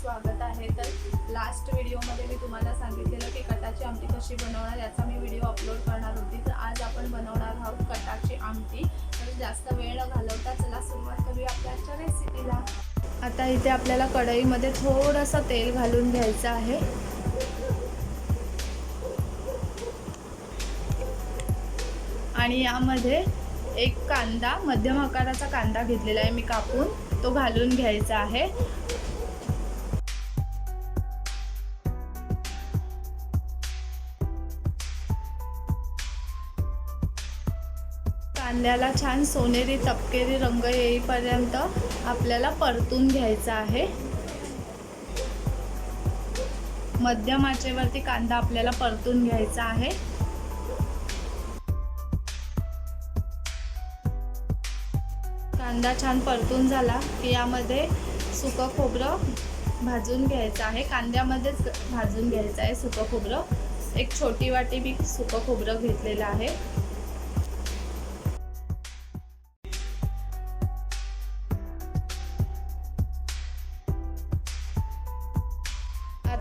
स्वागत आहे. तर लास्ट व्हिडिओमध्ये मी तुम्हाला सांगितलेलं की कटाची आमटी कशी बनवणार याचा मी व्हिडिओ अपलोड करणार होती. तर आज आपण बनवणार आहोत कटाची आमटी. तर जास्त वेळ न घालवता चला सुरुवात करूया आपल्या आजच्या रेसिपीला आता इथे आपल्याला कढईमध्ये थोडंसं तेल घालून घ्यायचं आहे. आणि यामध्ये एक कांदा मध्यम आकाराचा कांदा घेतलेला आहे मी कापून. तो घालून घ्यायचा आहे. कांद्याला छान सोनेरी तपकेरी रंग येईपर्यंत आपल्याला परतून घ्यायचा आहे. मध्यम आचेवरती कांदा आपल्याला परतून घ्यायचा आहे. कांदा छान परतून झाला की यामध्ये सुकं खोबरं भाजून घ्यायचं आहे. कांद्यामध्येच भाजून घ्यायचं आहे सुकं खोबरं. एक छोटी वाटी मी सुकं खोबरं घेतलेलं आहे.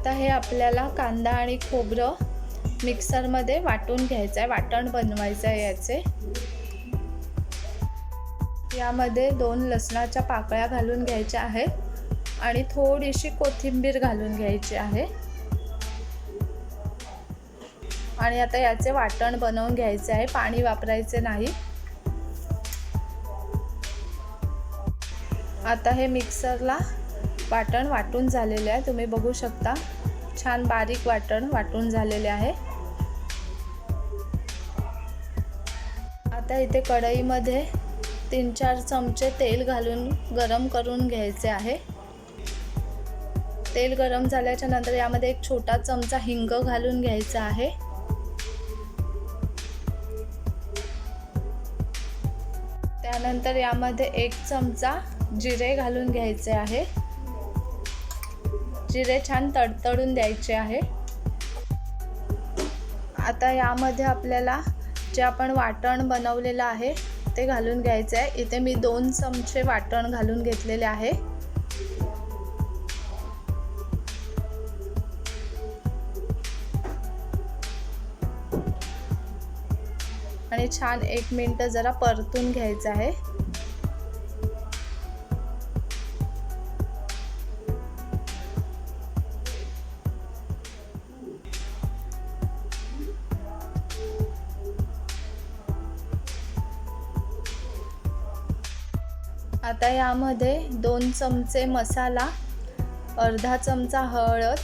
आता हे आपल्याला कांदा आणि खोबरं मिक्सरमध्ये वाटून घ्यायचं आहे वाटण बनवायचं आहे याचे. यामध्ये दोन लसणाच्या पाकळ्या घालून घ्यायच्या आहेत आणि थोडीशी कोथिंबीर घालून घ्यायची आहे. आणि आता याचे वाटण बनवून घ्यायचे आहे पाणी वापरायचे नाही. आता हे मिक्सरला वाटण वाटून झालेले आहे तुम्ही बघू शकता. छान बारीक वाटण वाटून झालेले आहे. आता इथे कढईमध्ये तीन चार चमचे तेल घालून गरम करून घ्यायचे आहे. तेल गरम झाल्याच्यानंतर यामध्ये एक छोटा चमचा हिंग घालून घ्यायचा आहे. त्यानंतर यामध्ये एक चमचा जिरे घालून घ्यायचे आहे. जिरे छान तडतडून द्यायचे आहे. आता यामध्ये आपल्याला जे आपण वाटण बनवलेलं आहे ते घालून घ्यायचं आहे. इथे मी दोन चमचे वाटण घालून घेतलेले आहे. आणि छान एक मिनटं जरा परतून घ्यायचं आहे. आता यामध्ये दोन चमचे मसाला अर्धा चमचा हळद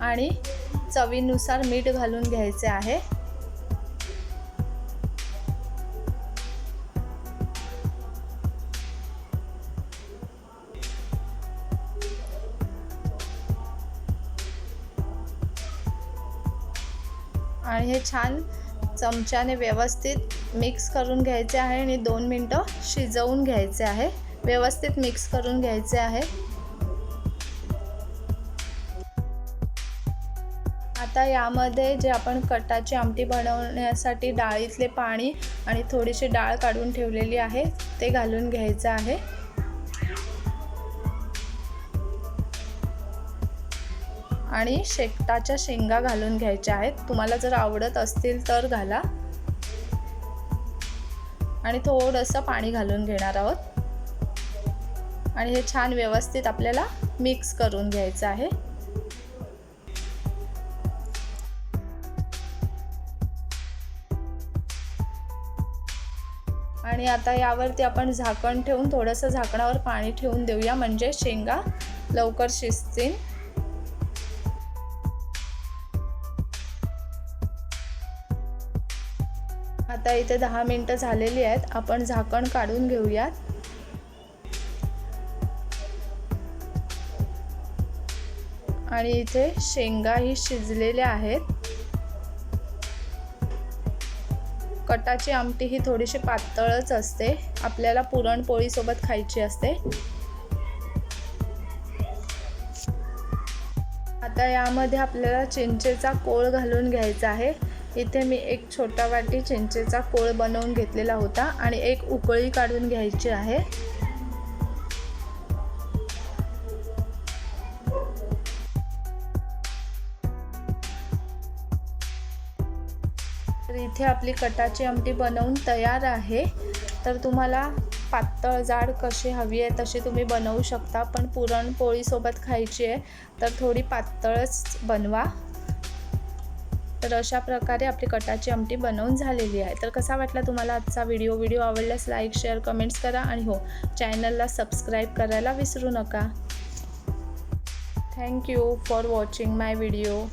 आणि चवीनुसार मीठ घालून घ्यायचे आहे. आणि हे छान चमच्याने व्यवस्थित मिक्स करून घ्यायचे आहे आणि दोन मिनटं शिजवून घ्यायचे आहे. व्यवस्थित मिक्स करून घ्यायचे आहे. आता यामध्ये जे आपण कटाची आमटी बनवण्यासाठी डाळीतले पाणी आणि थोडीशी डाळ काढून ठेवलेली आहे ते घालून घ्यायचं आहे. आणि शेकटाच्या शेंगा घालून घ्यायच्या आहेत. तुम्हाला जर आवडत असतील तर घाला. आणि थोडंसं पाणी घालून घेणार आहोत. आणि हे छान व्यवस्थित आपल्याला मिक्स करून घ्यायचं आहे. आणि आता यावरती आपण झाकण ठेवून थोडंसं झाकणावर पाणी ठेवून देऊया. म्हणजे शेंगा लवकर शिजतील. आता इथे दहा मिनटं झालेली आहेत. आपण झाकण काढून घेऊयात. आणि इथे शेंगाही शिजलेल्या आहेत. कटाची आमटी ही थोडीशी पातळच असते. आपल्याला पुरणपोळीसोबत खायची असते. आता यामध्ये आपल्याला चिंचेचा कोळ घालून घ्यायचा आहे. इथे मी एक छोटा वाटी चिंचेचा पोळ बनवून घेतलेला होता आणि एक उकळी काढून घ्यायची आहे. तर इथे आपली कटाची आमटी बनवून तयार आहे. तर तुम्हाला पातळ जाड कशी हवी आहे तशी तुम्ही बनवू शकता पण पुरणपोळीसोबत खायची आहे तर थोडी पातळच बनवा. तर अशा प्रकारे आपली कटाची आमटी बनवून झालेली आहे. तर कसा वाटला तुम्हाला आजचा व्हिडिओ व्हिडिओ आवडल्यास लाईक शेअर कमेंट्स करा आणि हो चॅनलला सबस्क्राईब करायला विसरू नका. Thank you for watching my video